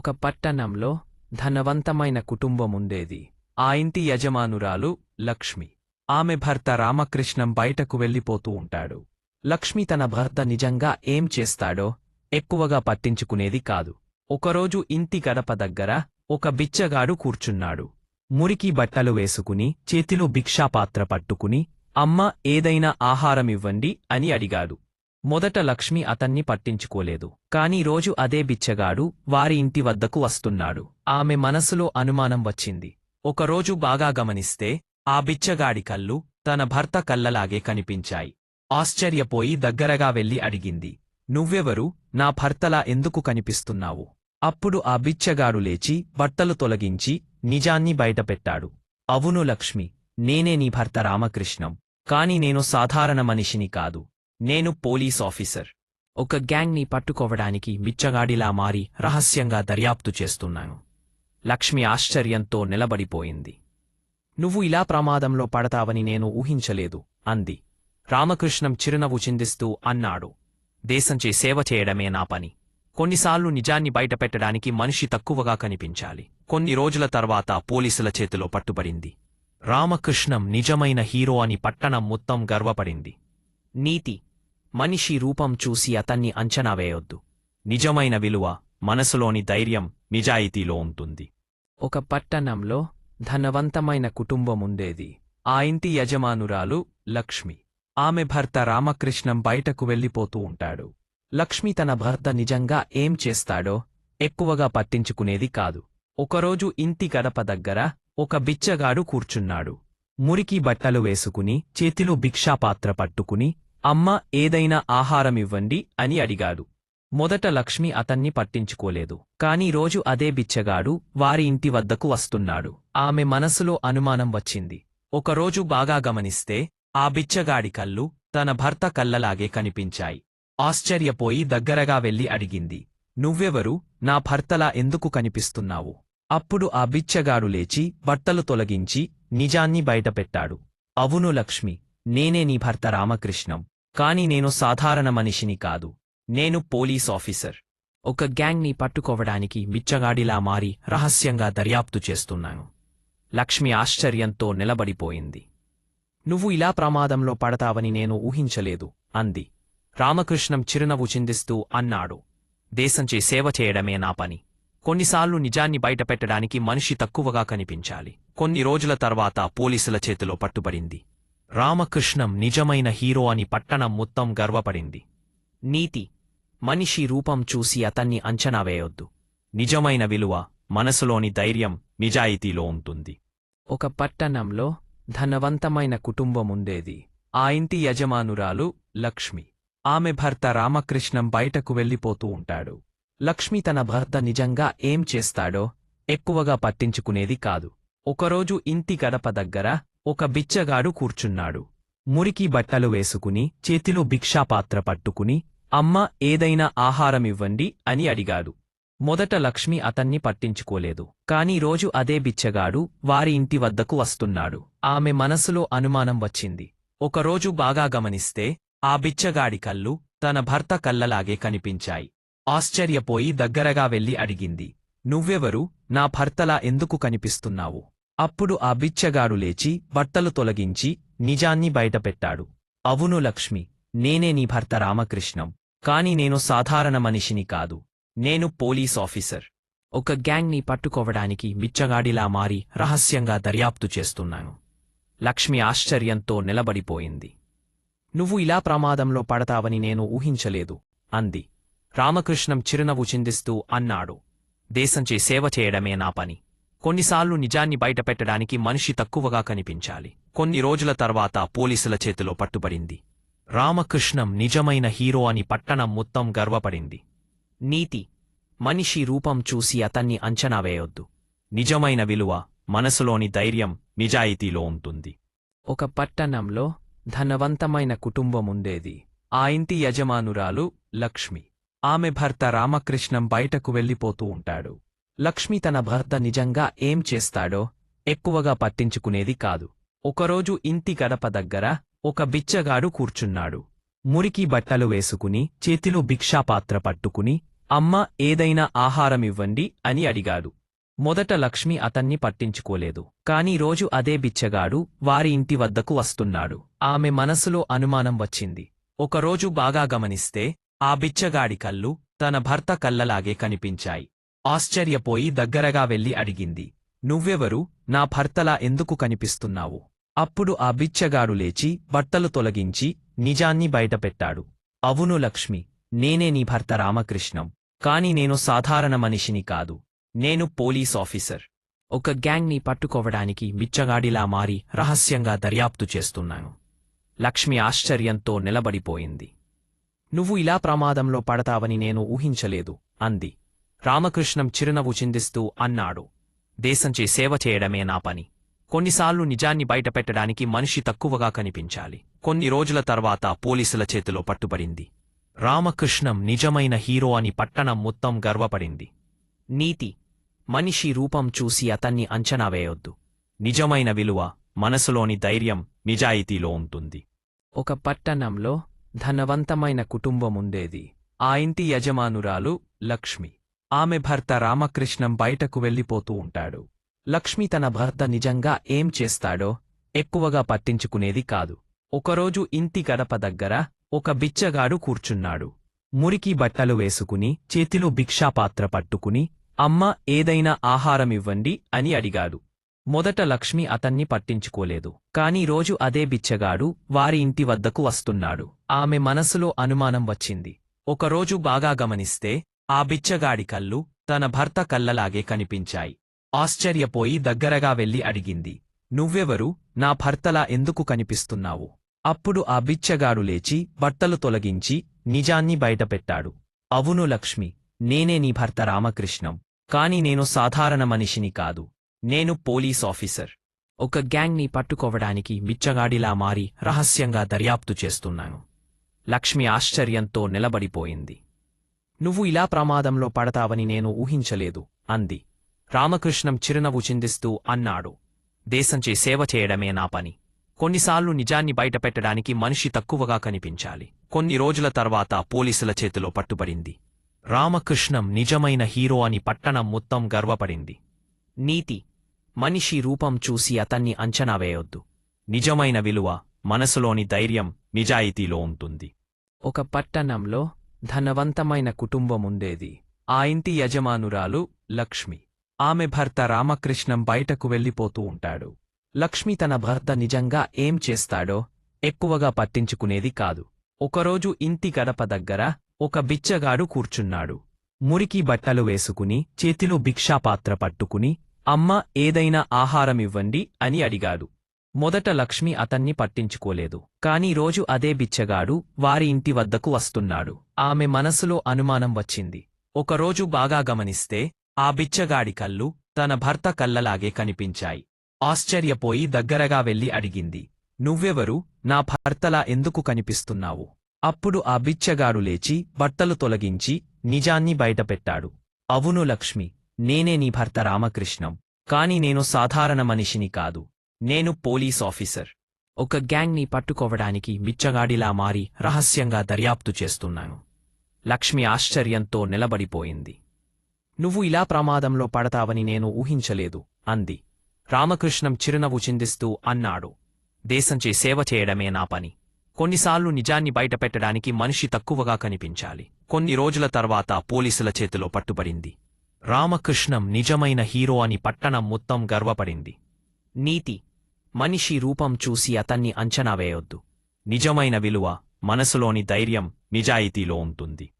ఒక పట్టణంలో ధనవంతమైన కుటుంబముండేది. ఆ ఇంటి యజమానురాలు లక్ష్మి. ఆమె భర్త రామకృష్ణం బయటకు వెళ్ళిపోతూ ఉంటాడు. లక్ష్మి తన భర్త నిజంగా ఏం చేస్తాడో ఎక్కువగా పట్టించుకునేది కాదు. ఒకరోజు ఇంటి గడప దగ్గర ఒక బిచ్చగాడు కూర్చున్నాడు. మురికి బట్టలు వేసుకుని చేతిలో భిక్షాపాత్ర పట్టుకుని అమ్మ ఏదైనా ఆహారమివ్వండి అని అడిగాడు. మొదట లక్ష్మి అతన్ని పట్టించుకోలేదు. కాని రోజు అదే బిచ్చగాడు వారి ఇంటి వద్దకు వస్తున్నాడు. ఆమె మనసులో అనుమానం వచ్చింది. ఒకరోజు బాగా గమనిస్తే ఆ బిచ్చగాడి కళ్ళు తన భర్త కళ్ళలాగే కనిపించాయి. ఆశ్చర్యపోయి దగ్గరగా వెళ్ళి అడిగింది నువ్వెవరు? నా భర్తలా ఎందుకు కనిపిస్తున్నావు? అప్పుడు ఆ బిచ్చగాడు లేచి బట్టలు తొలగించి నిజాన్ని బయటపెట్టాడు. అవును లక్ష్మి నేనే నీ భర్త రామకృష్ణం. కాని నేను సాధారణ మనిషిని కాదు. నేను పోలీస్ ఆఫీసర్. ఒక గ్యాంగ్ని పట్టుకోవడానికి బిచ్చగాడిలా మారి రహస్యంగా దర్యాప్తు చేస్తున్నాను. లక్ష్మి ఆశ్చర్యంతో నిలబడిపోయింది. నువ్వు ఇలా ప్రమాదంలో పడతావని నేను ఊహించలేదు అంది. రామకృష్ణం చిరునవ్వు చిందిస్తూ అన్నాడు. దేశంచే సేవ చేయడమే నా పని. కొన్నిసార్లు నిజాన్ని బయటపెట్టడానికి మనిషి తక్కువగా కనిపించాలి. కొన్ని రోజుల తర్వాత పోలీసుల చేతిలో పట్టుబడింది. రామకృష్ణం నిజమైన హీరో అని పట్టణం మొత్తం గర్వపడింది. నీతి మనిషి రూపం చూసి అతన్ని అంచనా వేయొద్దు. నిజమైన విలువ మనసులోని ధైర్యం నిజాయితీలో ఉంటుంది. ఒక పట్టణంలో ధనవంతమైన కుటుంబం ఉండేది. ఆ ఇంటి యజమానురాలు లక్ష్మి. ఆమె భర్త రామకృష్ణం బయటకు వెళ్ళిపోతూ ఉంటాడు. లక్ష్మి తన భర్త నిజంగా ఏం చేస్తాడో ఎక్కువగా పట్టించుకునేది కాదు. ఒకరోజు ఇంటి గడప దగ్గర ఒక బిచ్చగాడు కూర్చున్నాడు. మురికి బట్టలు వేసుకుని చేతిలో భిక్షాపాత్ర పట్టుకుని అమ్మ ఏదైనా ఆహారమివ్వండి అని అడిగాడు. మొదట లక్ష్మి అతన్ని పట్టించుకోలేదు. కాని రోజు అదే బిచ్చగాడు వారి ఇంటి వద్దకు వస్తున్నాడు. ఆమె మనసులో అనుమానం వచ్చింది. ఒకరోజు బాగా గమనిస్తే ఆ బిచ్చగాడి కళ్ళు తన భర్త కళ్ళలాగే కనిపించాయి. ఆశ్చర్యపోయి దగ్గరగా వెళ్ళి అడిగింది నువ్వెవరు? నా భర్తలా ఎందుకు కనిపిస్తున్నావు? అప్పుడు ఆ బిచ్చగాడు లేచి బట్టలు తొలగించి నిజాన్ని బయటపెట్టాడు. అవును లక్ష్మి నేనే నీ భర్త రామకృష్ణం. కాని నేను సాధారణ మనిషిని కాదు. నేను పోలీస్ ఆఫీసర్. ఒక గ్యాంగ్ని పట్టుకోవడానికి బిచ్చగాడిలా మారి రహస్యంగా దర్యాప్తు చేస్తున్నాను. లక్ష్మి ఆశ్చర్యంతో నిలబడిపోయింది. నువ్వు ఇలా ప్రమాదంలో పడతావని నేను ఊహించలేదు అంది. రామకృష్ణం చిరునవ్వు చిందిస్తూ అన్నాడు. దేశంచే సేవ చేయడమే నా పని. కొన్నిసార్లు నిజాన్ని బయటపెట్టడానికి మనిషి తక్కువగా కనిపించాలి. కొన్ని రోజుల తర్వాత పోలీసుల చేతిలో పట్టుబడింది. రామకృష్ణం నిజమైన హీరో అని పట్టణం మొత్తం గర్వపడింది. నీతి మనిషి రూపం చూసి అతన్ని అంచనా వేయొద్దు. నిజమైన విలువ మనసులోని ధైర్యం నిజాయితీలో ఉంటుంది. ఒక పట్టణంలో ధనవంతమైన కుటుంబముండేది ఆ ఇంటి యజమానురాలు లక్ష్మి. ఆమె భర్త రామకృష్ణం బయటకు వెళ్ళిపోతూ ఉంటాడు. లక్ష్మి తన భర్త నిజంగా ఏం చేస్తాడో ఎక్కువగా పట్టించుకునేది కాదు. ఒకరోజు ఇంటి గడప దగ్గర ఒక బిచ్చగాడు కూర్చున్నాడు. మురికి బట్టలు వేసుకుని చేతిలో భిక్షాపాత్ర పట్టుకుని అమ్మ ఏదైనా ఆహారమివ్వండి అని అడిగాడు. మొదట లక్ష్మి అతన్ని పట్టించుకోలేదు. కాని రోజు అదే బిచ్చగాడు వారి ఇంటి వద్దకు వస్తున్నాడు. ఆమె మనసులో అనుమానం వచ్చింది. ఒకరోజు బాగా గమనిస్తే ఆ బిచ్చగాడి కళ్ళు తన భర్త కళ్ళలాగే కనిపించాయి. ఆశ్చర్యపోయి దగ్గరగా వెళ్ళి అడిగింది నువ్వెవరు? నా భర్తలా ఎందుకు కనిపిస్తున్నావు? అప్పుడు ఆ బిచ్చగాడు లేచి బట్టలు తొలగించి నిజాన్ని బయటపెట్టాడు. అవును లక్ష్మి నేనే నీ భర్త రామకృష్ణం. కాని నేను సాధారణ మనిషిని కాదు. నేను పోలీస్ ఆఫీసర్. ఒక గ్యాంగ్ని పట్టుకోవడానికి బిచ్చగాడిలా మారి రహస్యంగా దర్యాప్తు చేస్తున్నాను. లక్ష్మి ఆశ్చర్యంతో నిలబడిపోయింది. నువ్వు ఇలా ప్రమాదంలో పడతావని నేను ఊహించలేదు అంది. రామకృష్ణం చిరునవ్వు చిందిస్తూ అన్నాడు. దేశంచే సేవ చేయడమే నా పని. కొన్నిసార్లు నిజాన్ని బయటపెట్టడానికి మనిషి తక్కువగా కనిపించాలి. కొన్ని రోజుల తర్వాత పోలీసుల చేతిలో పట్టుబడింది. రామకృష్ణం నిజమైన హీరో అని పట్టణం మొత్తం గర్వపడింది. నీతి మనిషి రూపం చూసి అతన్ని అంచనా వేయొద్దు. నిజమైన విలువ మనసులోని ధైర్యం నిజాయితీలో ఉంటుంది. ఒక పట్టణంలో ధనవంతమైన కుటుంబముండేది ఆ ఇంటి యజమానురాలు లక్ష్మి. ఆమె భర్త రామకృష్ణం బయటకు వెళ్ళిపోతూ ఉంటాడు. లక్ష్మి తన భర్త నిజంగా ఏం చేస్తాడో ఎక్కువగా పట్టించుకునేది కాదు. ఒకరోజు ఇంటి గడప దగ్గర ఒక బిచ్చగాడు కూర్చున్నాడు. మురికి బట్టలు వేసుకుని చేతిలో భిక్షాపాత్ర పట్టుకుని అమ్మ ఏదైనా ఆహారమివ్వండి అని అడిగాడు. మొదట లక్ష్మి అతన్ని పట్టించుకోలేదు. కాని రోజు అదే బిచ్చగాడు వారి ఇంటి వద్దకు వస్తున్నాడు. ఆమె మనసులో అనుమానం వచ్చింది. ఒకరోజు బాగా గమనిస్తే ఆ బిచ్చగాడి కళ్ళు తన భర్త కళ్ళలాగే కనిపించాయి. ఆశ్చర్యపోయి దగ్గరగా వెళ్ళి అడిగింది నువ్వెవరు? నా భర్తలా ఎందుకు కనిపిస్తున్నావు? అప్పుడు ఆ బిచ్చగాడు లేచి బట్టలు తొలగించి నిజాన్ని బయటపెట్టాడు. అవును లక్ష్మి నేనే నీ భర్త రామకృష్ణం కాని నేను సాధారణ మనిషిని కాదు. నేను పోలీస్ ఆఫీసర్. ఒక గ్యాంగ్ని పట్టుకోవడానికి బిచ్చగాడిలా మారి రహస్యంగా దర్యాప్తు చేస్తున్నాను. లక్ష్మి ఆశ్చర్యంతో నిలబడిపోయింది. నువ్వు ఇలా ప్రమాదంలో పడతావని నేను ఊహించలేదు అంది. రామకృష్ణం చిరునవ్వు చిందిస్తూ అన్నాడు. దేశంచే సేవ చేయడమే నా పని. కొన్నిసార్లు నిజాన్ని బయటపెట్టడానికి మనిషి తక్కువగా కనిపించాలి. కొన్ని రోజుల తర్వాత పోలీసుల చేతిలో పట్టుబడింది. రామకృష్ణం నిజమైన హీరో అని పట్టణం మొత్తం గర్వపడింది. నీతి. మనిషి రూపం చూసి అతన్ని అంచనా వేయొద్దు. నిజమైన విలువ మనసులోని ధైర్యం నిజాయితీలో ఉంటుంది. ఒక పట్టణంలో ధనవంతమైన కుటుంబముండేది ఆ ఇంటి యజమానురాలు లక్ష్మి. ఆమె భర్త రామకృష్ణం బయటకు వెళ్ళిపోతూ ఉంటాడు. లక్ష్మి తన భర్త నిజంగా ఏం చేస్తాడో ఎక్కువగా పట్టించుకునేది కాదు. ఒకరోజు ఇంటి గడప దగ్గర ఒక బిచ్చగాడు కూర్చున్నాడు. మురికి బట్టలు వేసుకుని చేతిలో భిక్షాపాత్ర పట్టుకుని అమ్మ ఏదైనా ఆహారమివ్వండి అని అడిగాడు. మొదట లక్ష్మి అతన్ని పట్టించుకోలేదు. కాని రోజు అదే బిచ్చగాడు వారి ఇంటి వద్దకు వస్తున్నాడు. ఆమె మనసులో అనుమానం వచ్చింది. ఒకరోజు బాగా గమనిస్తే ఆ బిచ్చగాడి కళ్ళు తన భర్త కళ్ళలాగే కనిపించాయి. ఆశ్చర్యపోయి దగ్గరగా వెళ్ళి అడిగింది నువ్వెవరు? నా భర్తలా ఎందుకు కనిపిస్తున్నావు? అప్పుడు ఆ బిచ్చగాడు లేచి బట్టలు తొలగించి నిజాన్ని బయటపెట్టాడు. అవును లక్ష్మి నేనే నీ భర్త రామకృష్ణం. కాని నేను సాధారణ మనిషిని కాదు. నేను పోలీస్ ఆఫీసర్. ఒక గ్యాంగ్ని పట్టుకోవడానికి బిచ్చగాడిలా మారి రహస్యంగా దర్యాప్తు చేస్తున్నాను. లక్ష్మి ఆశ్చర్యంతో నిలబడిపోయింది. నువ్వు ఇలా ప్రమాదంలో పడతావని నేను ఊహించలేదు అంది. రామకృష్ణం చిరునవ్వు చిందిస్తూ అన్నాడు. దేశంచే సేవ చేయడమే నా పని. కొన్నిసార్లు నిజాన్ని బయటపెట్టడానికి మనిషి తక్కువగా కనిపించాలి. కొన్ని రోజుల తర్వాత పోలీసుల చేతిలో పట్టుబడింది. రామకృష్ణం నిజమైన హీరో అని పట్టణం మొత్తం గర్వపడింది. నీతి. మనిషి రూపం చూసి అతన్ని అంచనా వేయొద్దు. నిజమైన విలువ మనసులోని ధైర్యం నిజాయితీలో ఉంటుంది. ఒక పట్టణంలో ధనవంతమైన కుటుంబముండేది. ఆ ఇంటి యజమానురాలు లక్ష్మి. ఆమె భర్త రామకృష్ణం బయటకు వెళ్ళిపోతూ ఉంటాడు. లక్ష్మి తన భర్త నిజంగా ఏం చేస్తాడో ఎక్కువగా పట్టించుకునేది కాదు. ఒకరోజు ఇంటి గడప దగ్గర ఒక బిచ్చగాడు కూర్చున్నాడు. మురికి బట్టలు వేసుకుని చేతిలో భిక్షాపాత్ర పట్టుకుని అమ్మ ఏదైనా ఆహారమివ్వండి అని అడిగాడు. మొదట లక్ష్మి అతన్ని పట్టించుకోలేదు. కాని రోజు అదే బిచ్చగాడు వారి ఇంటి వద్దకు వస్తున్నాడు. ఆమె మనసులో అనుమానం వచ్చింది. ఒకరోజు బాగా గమనిస్తే ఆ బిచ్చగాడి కళ్ళు తన భర్త కళ్ళలాగే కనిపించాయి. ఆశ్చర్యపోయి దగ్గరగా వెళ్ళి అడిగింది నువ్వెవరు? నా భర్తలా ఎందుకు కనిపిస్తున్నావు? అప్పుడు ఆ బిచ్చగాడు లేచి బట్టలు తొలగించి నిజాన్ని బయటపెట్టాడు. అవును లక్ష్మి నేనే నీ భర్త రామకృష్ణం. కాని నేను సాధారణ మనిషిని కాదు. నేను పోలీస్ ఆఫీసర్. ఒక గ్యాంగ్ని పట్టుకోవడానికి బిచ్చగాడిలా మారి రహస్యంగా దర్యాప్తు చేస్తున్నాను. లక్ష్మి ఆశ్చర్యంతో నిలబడిపోయింది. నువ్వు ఇలా ప్రమాదంలో పడతావని నేను ఊహించలేదు అంది. రామకృష్ణం చిరునవ్వు చిందిస్తూ అన్నాడు. దేశంచే సేవ చేయడమే నా పని. కొన్నిసార్లు నిజాన్ని బయటపెట్టడానికి మనిషి తక్కువగా కనిపించాలి. కొన్ని రోజుల తర్వాత పోలీసుల చేతిలో పట్టుబడింది. రామకృష్ణం నిజమైన హీరో అని పట్టణం మొత్తం గర్వపడింది. నీతి మనిషి రూపం చూసి అతన్ని అంచనా వేయొద్దు. నిజమైన విలువ మనసులోని ధైర్యం నిజాయితీలో ఉంటుంది.